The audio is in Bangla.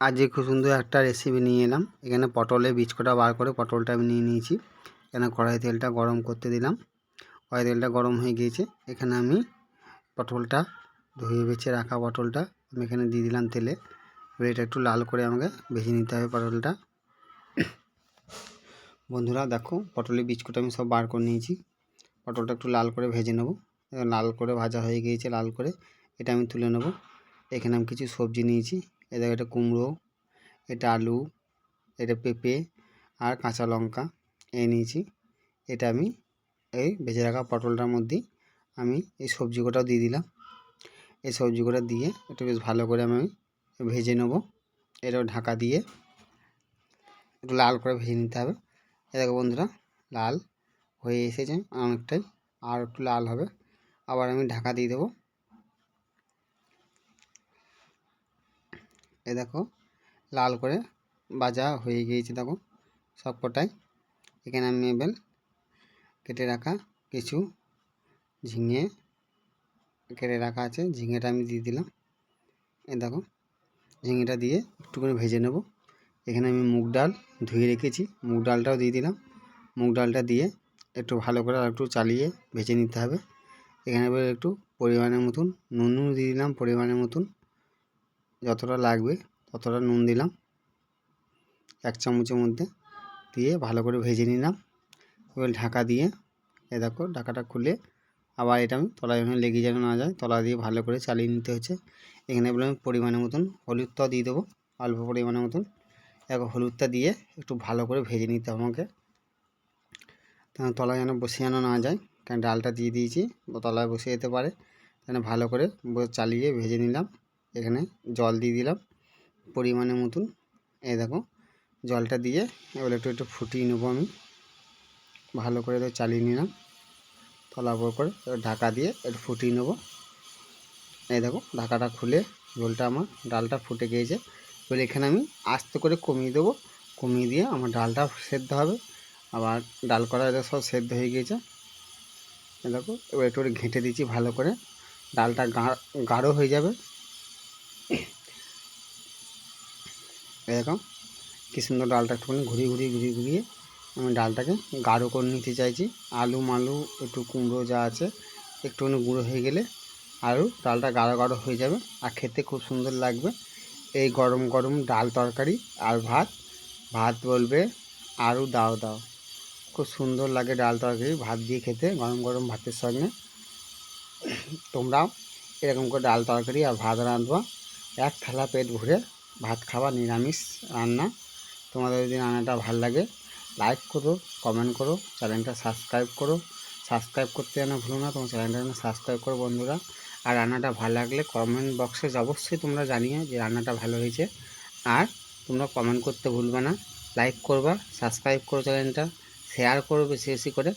আজকে খুব সুন্দর একটা রেসিপি নিয়ে এলাম। এখানে পটলের বীজ কটা বার করে পটলটা আমি নিয়ে নিয়েছি। এখানে কড়াই তেলটা গরম করতে দিলাম। কড়াই তেলটা গরম হয়ে গিয়েছে। এখানে আমি পটলটা ধুয়ে বেছে রাখা পটলটা আমি এখানে দিয়ে দিলাম তেলে। এবার এটা একটু লাল করে আমাকে ভেজে নিতে হবে পটলটা। বন্ধুরা দেখো, পটলের বীজ কটা আমি সব বার করে নিয়েছি। পটলটা একটু লাল করে ভেজে নেব। লাল করে ভাজা হয়ে গিয়েছে লাল করে। এটা আমি তুলে নেব। এখানে আমি কিছু সবজি নিয়েছি। এ দেখো এটা কুমড়ো, এটা আলু, এটা পেঁপে আর কাঁচা লঙ্কা এ নিয়েছি। এটা আমি এই ভেজে রাখা পটলটার মধ্যেই আমি এই সবজি কটাও দিয়ে দিলাম। এই সবজি কটা দিয়ে একটু বেশ ভালো করে আমি ভেজে নেব। এটাও ঢাকা দিয়ে একটু লাল করে ভেজে নিতে হবে। এ দেখো বন্ধুরা, লাল হয়ে এসেছে, অনেকটাই আর একটু লাল হবে। আবার আমি ঢাকা দিয়ে দেবো। এ দেখো, লাল করে ভাজা হয়ে গিয়েছে দেখো সব কটাই এখানে আমি এবার কেটে রাখা কিছু ঝিঙে কেটে রাখা আছে, ঝিঙেটা আমি দিয়ে দিলাম। এ দেখো, ঝিঙেটা দিয়ে একটুখানি ভেজে নেব। এখানে আমি মুগ ডাল ধুয়ে রেখেছি, মুগ ডালটাও দিয়ে দিলাম। মুগ ডালটা দিয়ে একটু ভালো করে আর একটু চালিয়ে ভেজে নিতে হবে। এখানে একটু পরিমাণের মতন নুনও দিয়ে দিলাম পরিমাণের মতন। যতটা লাগবে ততটা নুন দিলাম। এক চামচের মধ্যে দিয়ে ভালো করে ভেজে নিলাম। এবার ঢাকা দিয়ে এ দেখো ঢাকাটা খুলে আবার এটা আমি তলায় যেন লেগে যেন না যায়, তলা দিয়ে ভালো করে চালিয়ে নিতে হচ্ছে। এখানে বলে আমি পরিমাণের মতন হলুদটাও দিয়ে দেবো, অল্প পরিমাণের মতন। দেখো হলুদটা দিয়ে একটু ভালো করে ভেজে নিতে হবে আমাকে। তলায় যেন বসে যেন না যায়, কারণ ডালটা দিয়ে দিয়েছি তলায় বসে যেতে পারে। তাহলে ভালো করে চালিয়ে ভেজে নিলাম। এখানে জল দিয়ে দিলাম পরিমাণের মতন। এ দেখো, জলটা দিয়ে এবার একটু একটু ফুটিয়ে নেব আমি। ভালো করে তো চালিয়ে নিলাম তলার উপর করে ঢাকা দিয়ে একটু ফুটিয়ে নেব। এই দেখো, ঢাকাটা খুলে ঝোলটা আমার ডালটা ফুটে গিয়েছে। এবার এখানে আমি আস্তে করে কমিয়ে দেবো। কমিয়ে দিয়ে আমার ডালটা সেদ্ধ হবে। আবার ডাল করা সব সেদ্ধ হয়ে গিয়েছে। এ দেখো, এবার একটু ঘেঁটে দিচ্ছি ভালো করে। ডালটা গাঢ় গাঢ় হয়ে যাবে। এরকম কী সুন্দর ডালটা একটুখানি ঘুরিয়ে ঘুরিয়ে ঘুরিয়ে ঘুরিয়ে আমি ডালটাকে গাঢ় করে নিতে চাইছি। আলু মালু, একটু কুমড়ো যা আছে, একটুখানি গুঁড়ো হয়ে গেলে আরও ডালটা গাঢ় গাঢ় হয়ে যাবে আর খেতে খুব সুন্দর লাগবে। এই গরম গরম ডাল তরকারি আর ভাত ভাত বলবে আরও দাও দাও। খুব সুন্দর লাগে ডাল তরকারি, ভাত দিয়ে খেতে গরম গরম ভাতের সঙ্গে। তোমরাও এরকম করে ডাল তরকারি আর ভাত রাঁধবা। এক থালা পেট ভরে ভাত খাওয়া, নিরামিষ রান্না। তোমাদের যদি রান্নাটা ভালো লাগে লাইক করো কমেন্ট করো চ্যানেলটা সাবস্ক্রাইব করো। সাবস্ক্রাইব করতে যেন ভুলো না, তোমার চ্যানেলটা যেন সাবস্ক্রাইব করো বন্ধুরা। আর রান্নাটা ভালো লাগলে কমেন্ট বক্সে অবশ্যই তোমরা জানিয়ে যে রান্নাটা ভালো হয়েছে। আর তোমরা কমেন্ট করতে ভুলবে না। লাইক করবা সাবস্ক্রাইব করো চ্যানেলটা শেয়ার করো বেশি বেশি করে।